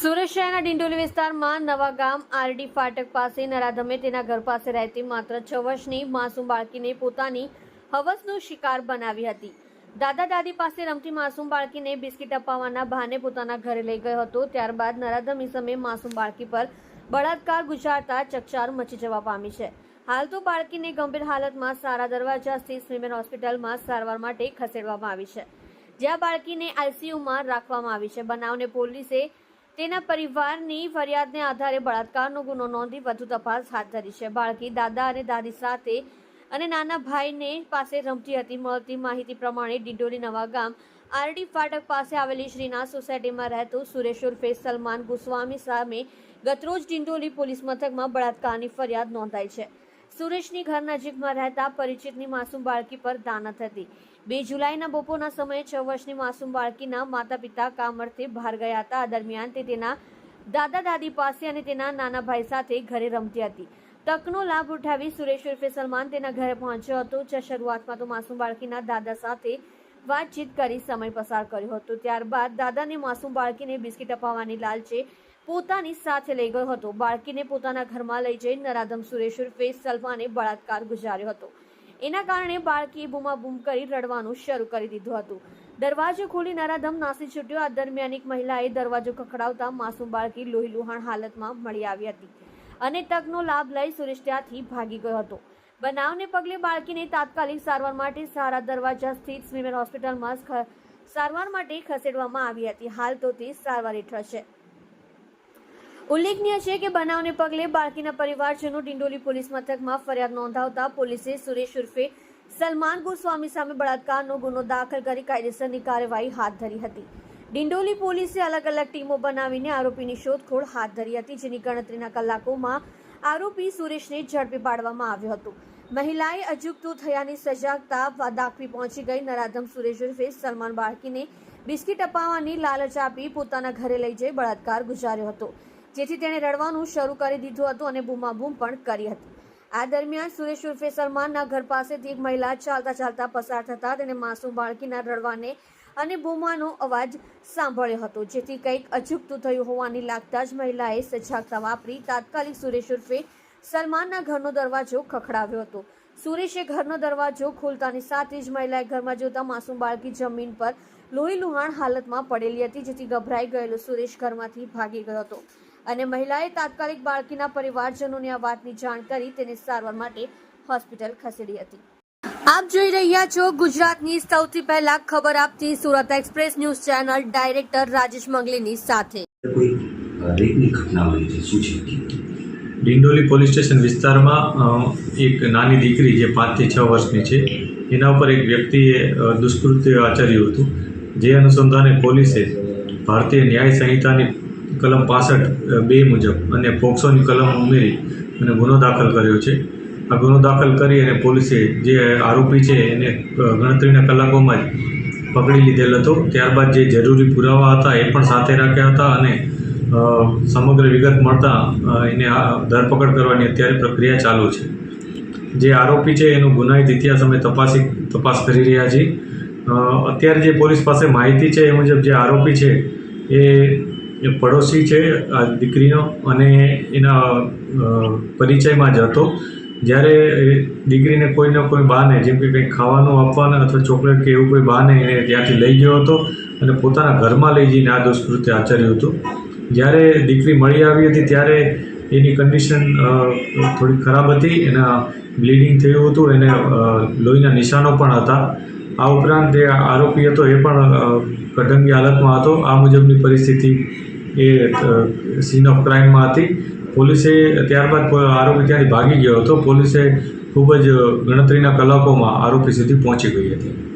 સુરત શહેરના ડિંડોલી વિસ્તારમાં નવા ગામ આરડી ફાટક પાસે નરાધમે તેના ઘર પાસે રહેતી માત્ર છ વર્ષની માસૂમ બાળકીને પોતાની હવસનો શિકાર બનાવી હતી. દાદા દાદી પાસે રમતી માસૂમ બાળકીને બિસ્કિટ અપાવવાના બહાને પોતાના ઘરે લઈ ગયો હતો. ત્યારબાદ નરાધમ ઇસમે માસૂમ બાળકી પર બળાત્કાર ગુજારતા ચકચાર મચી જવા પામી છે. હાલ તો બાળકીને ગંભીર હાલતમાં સારા દરવાજા સ્થિત વિમેન હોસ્પિટલમાં સારવાર માટે ખસેડવામાં આવી છે. જ્યાં બાળકીને આઈસીયુમાં રાખવામાં આવી છે. બનાવને પોલીસે તેના પરિવારની ફરિયાદને આધારે બળાત્કારનો ગુનો નોંધી વધુ તપાસ હાથ ધરી છે. બાળકી દાદા અને દાદી સાથે અને નાના ભાઈને પાસે રમતી હતી. મળતી માહિતી પ્રમાણે ડિંડોલી નવા ગામ આરડી ફાટક પાસે આવેલી શ્રીનાથ સોસાયટીમાં રહેતો સુરેશ ઉર્ફે સલમાન ગોસ્વામી સામે ગતરોજ ડિંડોલી પોલીસ મથકમાં બળાત્કારની ફરિયાદ નોંધાઈ છે. સુરેશની ઘર નજીકમાં રહેતા પરિચિતની માસૂમ બાળકી પર દાનત હતી. બે જુલાઈના બપોરના સમયે છ વર્ષની માસૂમ બાળકીના માતા પિતા કામ બહાર ગયા હતા. દરમિયાન તે તેના દાદા દાદી પાસે અને તેના નાના ભાઈ સાથે ઘરે રમતી હતી. તકનો લાભ ઉઠાવી સુરેશ ઉર્ફે સલમાન તેના ઘરે પહોંચ્યો હતો. જે શરૂઆતમાં તો માસૂમ બાળકીના દાદા સાથે વાતચીત કરી સમય પસાર કર્યો હતો. ત્યારબાદ દાદાને માસૂમ બાળકીને બિસ્કિટ અપાવવાની લાલચે પોતાની સાથે લઈ ગયો હતો. બાળકીને પોતાના ઘરમાં લઈ જઈ નરાધમ સુરેશ ઉર્ફે સલમાને બળાત્કાર ગુજાર્યો હતો. એના કારણે બાળકીએ બૂમાબૂમ કરી રડવાનું શરૂ કરી દીધું હતું. દરવાજો ખોલી નરાધમ નાસી છૂટ્યો. આ દરમિયાન એક મહિલાએ દરવાજો ખખડાવતા માસૂમ બાળકી લોહી લુહાણ હાલતમાં મળી આવી હતી અને તકનો લાભ લઈ સુરેશ ત્યાંથી ભાગી ગયો હતો. બનાવને પગલે બાળકીને તાત્કાલિક સારવાર માટે સારા દરવાજા સ્થિત સ્વિમેર હોસ્પિટલમાં સારવાર માટે ખસેડવામાં આવી હતી. હાલ તો તે સારવાર હેઠળ છે. ઉલ્લેખનીય છે કે બનાવને પગલે બાળકીના પરિવારજનો ડિંડોલી પોલીસ મથકમાં ફરિયાદ નોંધાવતા પોલીસે સુરેશ ઉર્ફે સલમાન ગોસ્વામી સામે બળાત્કારનો ગુનો દાખલ કરી કાયદેસરની કાર્યવાહી હાથ ધરી હતી. ડિંડોલી પોલીસે અલગ અલગ ટીમો બનાવીને આરોપીની શોધખોળ હાથ ધરી હતી, જેની ગણતરીના કલાકોમાં આરોપી સુરેશને ઝડપી પાડવામાં આવ્યો હતો. મહિલાએ અજુગતું થયાની સજાગતા દાખવી પહોંચી ગઈ. નરાધમ સુરેશ ઉર્ફે સલમાન બાળકીને બિસ્કિટ અપાવવાની લાલચ આપી પોતાના ઘરે લઈ જઈ બળાત્કાર ગુજાર્યો હતો. જેથી તેણે રડવાનું શરૂ કરી દીધું હતું અને બૂમાબૂમ પણ કરી હતી. આ દરમિયાન સુરેશ ઉર્ફે સલમાનના ઘર પાસેથી એક મહિલા ચાલતા ચાલતા પસાર થતા તેને માસૂમ બાળકીના રડવાને અને બૂમાનો અવાજ સાંભળ્યો હતો, જેથી કંઈક અજુકતું થયું હોવાની લાગતા જ મહિલાએ સજાગતા વાપરી તાત્કાલિક સુરેશ ઉર્ફે સલમાનના ઘરનો દરવાજો ખખડાવ્યો હતો. સુરેશે ઘરનો દરવાજો ખોલતાની સાથે જ મહિલાએ ઘરમાં જોતા માસૂમ બાળકી જમીન પર લોહી લુહાણ હાલતમાં પડેલી હતી, જેથી ગભરાઈ ગયેલો સુરેશ ઘરમાંથી ભાગી ગયો હતો. અને મહિલાએ તાત્કાલિક બાળકીના પરિવારજનોને આ વાતની જાણ કરી તેને સારવાર માટે હોસ્પિટલ ખસેડી હતી. આપ જોઈ રહ્યા છો ગુજરાતની સૌથી પહેલા ખબર આપતી Surat express news channel director Rajesh મંગલીની સાથે. ડિંડોલી પોલીસ સ્ટેશન વિસ્તારમાં એક નાની દીકરી જે પાંચથી છ વર્ષની છે એના ઉપર એક વ્યક્તિએ દુષ્કૃત્ય આચર્યું હતું. જે અનુસંધાને પોલીસે ભારતીય ન્યાય સંહિતાની કલમ પાસઠ બે મુજબ અને પોક્સોની કલમ ઉમેરી અને ગુનો દાખલ કર્યો છે. આ ગુનો દાખલ કરી અને પોલીસે જે આરોપી છે એને ગણતરીના કલાકોમાં જ પકડી લીધેલ હતો. ત્યારબાદ જે જરૂરી પુરાવા હતા એ પણ સાથે રાખ્યા હતા અને સમગ્ર વિગત મળતા એને ધરપકડ કરવાની અત્યારે પ્રક્રિયા ચાલુ છે. જે આરોપી છે એનો ગુનાહિત ઇતિહાસ અમે તપાસી, તપાસ કરી રહ્યા છીએ. અત્યારે જે પોલીસ પાસે માહિતી છે એ મુજબ જે આરોપી છે એ પડોશી છે, આ દીકરીનો અને એના પરિચયમાં જ હતો. જ્યારે દીકરીને કોઈને કોઈ બહાને, જેમ કે કંઈક ખાવાનું આપવાના અથવા ચોકલેટ કે એવું કોઈ બહાને એને ત્યાંથી લઈ ગયો હતો અને પોતાના ઘરમાં લઈ જઈને આ દુષ્કૃત્ય આચર્યું હતું. જ્યારે દીકરી મળી આવી હતી, ત્યારે એની કન્ડિશન થોડી ખરાબ હતી. એના બ્લીડિંગ થયું હતું, એને લોહીના નિશાનો પણ હતા. આ ઉપરાંત જે આરોપી હતો, એ પણ કઢંગી હાલતમાં હતો. આ મુજબની પરિસ્થિતિ એ સીન ઓફ ક્રાઇમમાં હતી પોલીસે ત્યારબાદ આરોપી ત્યાંથી ભાગી ગયો હતો. પોલીસે ખૂબ જ ગણતરીના કલાકોમાં આરોપી સુધી પહોંચી ગઈ હતી.